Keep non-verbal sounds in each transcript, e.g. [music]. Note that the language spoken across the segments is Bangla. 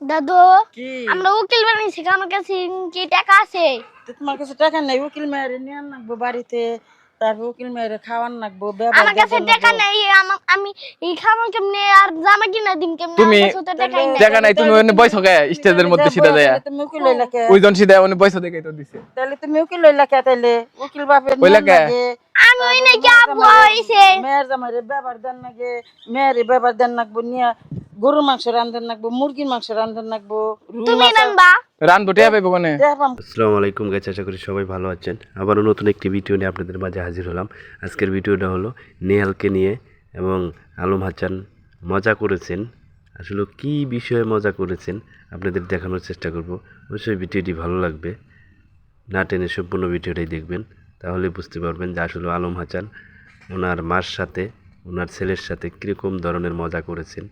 দাদু আমরা উকিল বানিয়েছি আমার কাছে কি টাকা আছে? তোমার কাছে টাকা নাই উকিল মেয়েরে নিয়ে নাকবো বাড়িতে তারপর উকিল মেয়েরে খাওয়ান নাকবো আমার কাছে টাকা নাই আমি এই খাব কেমনে আর জামা কিনা দিন কেমনে? তুমি- টাকা নাই তুমি ওনে বয়স গে স্টেজের মধ্যে সিধা দেয়া তুমি উকিল হইলা কে ওইজন সিধা ওনে বয়স দেখে তো দিছে। তাহলে তুমি উকিল হইলা কে তাইলে উকিল বাপের হইলা কে? লাগে। আমি ওই নাকি আব্বু হইছে। মেয়ের জামাইরে ব্যবহার দেন নাগে মেয়েরে ব্যবহার দেন নাকবো নিয়া। গরুর মাংস রান্ধন নাকবো মুরগির মাংস রান্ধন নাকবো রুই তুমি মাছ রানবা রান পাইবো কোনে? আসসালামু আলাইকুম গাইস আশা করি সবাই ভালো আছেন। আবারও নতুন একটি ভিডিও নিয়ে আপনাদের মাঝে হাজির হলাম। আজকের ভিডিওটা হলো নেহালকে নিয়ে এবং আলম হাসান মজা করেছেন। আসলে কি বিষয়ে মজা করেছেন আপনাদের দেখানোর চেষ্টা করব। অবশ্যই ভিডিওটি ভালো লাগবে। না টেনে সম্পূর্ণ ভিডিওটাই দেখবেন। তাহলে বুঝতে পারবেন যে আসলে আলম হাসান ওনার মার সাথে ওনার ছেলের সাথে কীরকম ধরনের মজা করেছেন।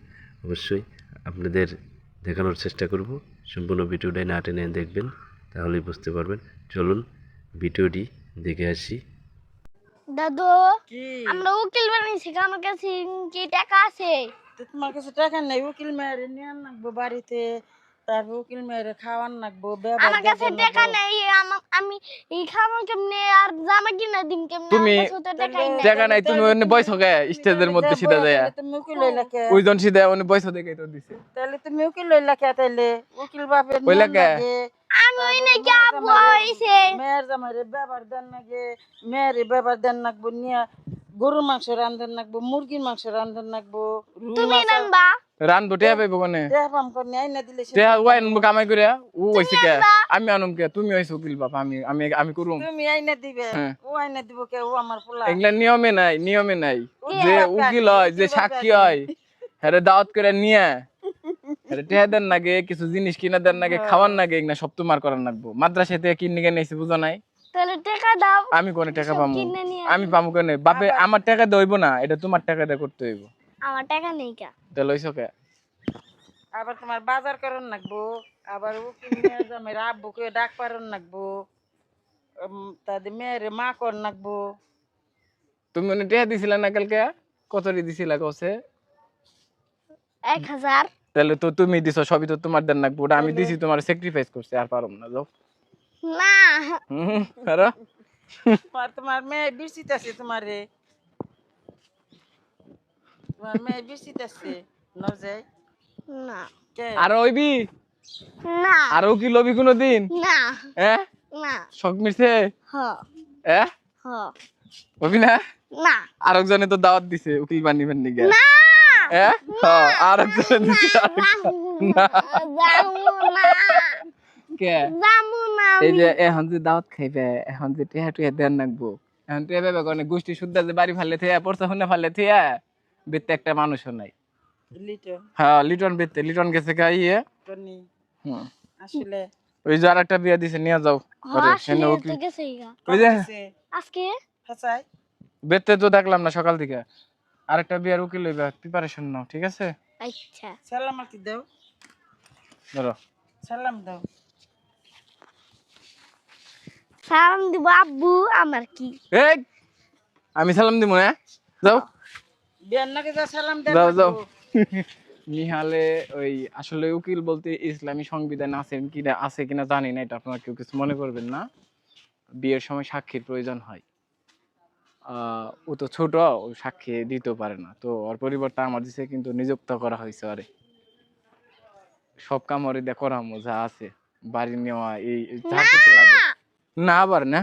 অবশ্যই আপনাদের দেখানোর চেষ্টা করব। সম্পূর্ণ ভিডিওটাই না টেনে দেখবেন তাহলেই বুঝতে পারবেন। চলুন ভিডিওটি দেখে আসি। দাদু আমরা উকিল বানিয়েছি আমার কাছে কি টাকা আছে? তোমার কাছে টাকা নেই উকিল মেরে নিয়ে বাড়িতে। তারপর উকিল মেয়েরে খাওয়ান ব্যবহার আমার কাছে টাকা নাই আমি এই খাব কেমনে? আর জামা কিনা দিন কেমনে? তুমি- নাই। টাকা নাই তুমি ওনে বয়স গে স্টেজের মধ্যে সিধা তাহলে তুমি উকিল কে ওইজন সিধা ওনে বয়স দেখে তো দিছে। তাহলে তুমি উকিল কে তাইলে? উকিল বাপের হইলা নিয়ম কে? লাগে। আমি ওই নাকি আব্বু হইছে। মেয়ের জামাইরে ব্যবহার দেন নাগে মেয়েরে ব্যবহার দেন নাকবো নিয়া গরুর মাংস রান্ধন নাকবো মুরগির মাংস রান্ধন নাকবো রুই তুমি মাছ রান পাইবো কোনে? তে ওয়াইন কামাই করে ও হইছে কে? আমি আনুম কে? তুমি হইছো উকিল বাপ আমি আমি আমি করুম। তুমি আইনা দিবে। হ্যাঁ। ও আইনা দিব কে? ও আমার পোলা। এগুলা নিয়মে নাই নিয়মে নাই। যে উকিল হয় যে সাক্ষী হয় দাওয়াত করে নিয়ে [laughs] দেন নাগে কিছু জিনিস কিনা দেন নাগে খাওয়ার নাগে এগুলা সব তোমার করার লাগবো। মাদ্রাসা থেকে কিনে নিয়েছি বুঝো নাই? তাহলে টাকা দাও। আমি কোনে টাকা পামু? আমি পামু কেন? বাপে আমার টাকা দইব না এটা তোমার টাকা দিয়ে করতে হইব। আমার টাকা নেই কা। তাহলে লইছো কে? আবার তোমার বাজার করন নাকবো আবার উকিল মেয়ের জামাইরে আব্বু কে ডাক পারন নাকবো উম, তাদের মেয়েরে মা কর নাকবো। তুমি মনে টেহা দিছিলা না কালকে? কত রি দিছিলা কসে এক হাজার। তাহলে তো তুমি দিছো সবই তো তোমার দেন নাকবো ওটা আমি দিছি তোমার স্যাক্রিফাইস করছি আর পারম না যাও। না। হুম আরও আর তোমার মেয়ে বিরসিত আছে তোমারে। তোমার মেয়ে বিরসিত আছে নজাই না কে আর ওইবি না আরও কি লবি কোনো দিন না হ্যাঁ না শখ মিরছে হ। হ্যাঁ হ। হবি না? না। আরেকজনে তো দাওয়াত দিছে উকিল বানিবেন নিগে না। হ্যাঁ হ্যাঁ আরেকজনে দিছে না। কে? যামু না এই যে এখন যে দাওয়াত খাইবে এখন যে টেহা টুহা দেন নাকবো এখন টেহা কোনে গোষ্ঠী শুদ্ধা যে বাড়ি ফালে থিয়া পড়তে শুনে ফালে থিয়া। বেতে একটা মানুষও নাই। হ্যাঁ লিটন বেতে লিটন গেছে গা ইয়ে। হুম। আসলে। ওই যে আর একটা বিয়া দিছে নিয়ে যাও। ওই যে আজকে? বেতে তো দেখলাম না সকাল থেকে। আরেকটা বিয়ার উকিল হইবা প্রিপারেশন নাও ঠিক আছে? আচ্ছা। সালাম আর কি দাও? ধরো। সালাম দাও। সালাম দিব আব্বু আমার কি? এই আমি সালাম দিব না যাও। যাও নাকবো। নিহালে ওই আসলে উকিল বলতে ইসলামী সংবিধান আছে কিনা আছে কিনা জানি না এটা আপনারা কেউ কিছু মনে করবেন না। বিয়ের সময় সাক্ষীর প্রয়োজন হয়। আহ, ও তো ছোট ও সাক্ষী দিতেও পারে না। তো ওর পরিবর্তে আমার দিছে কিন্তু নিযুক্ত করা হয়েছে আরে সব কাম ওরে দিয়ে করামো যা আছে। বাড়ি নেওয়া এই এই যা কিছু লাগে। না আবার না?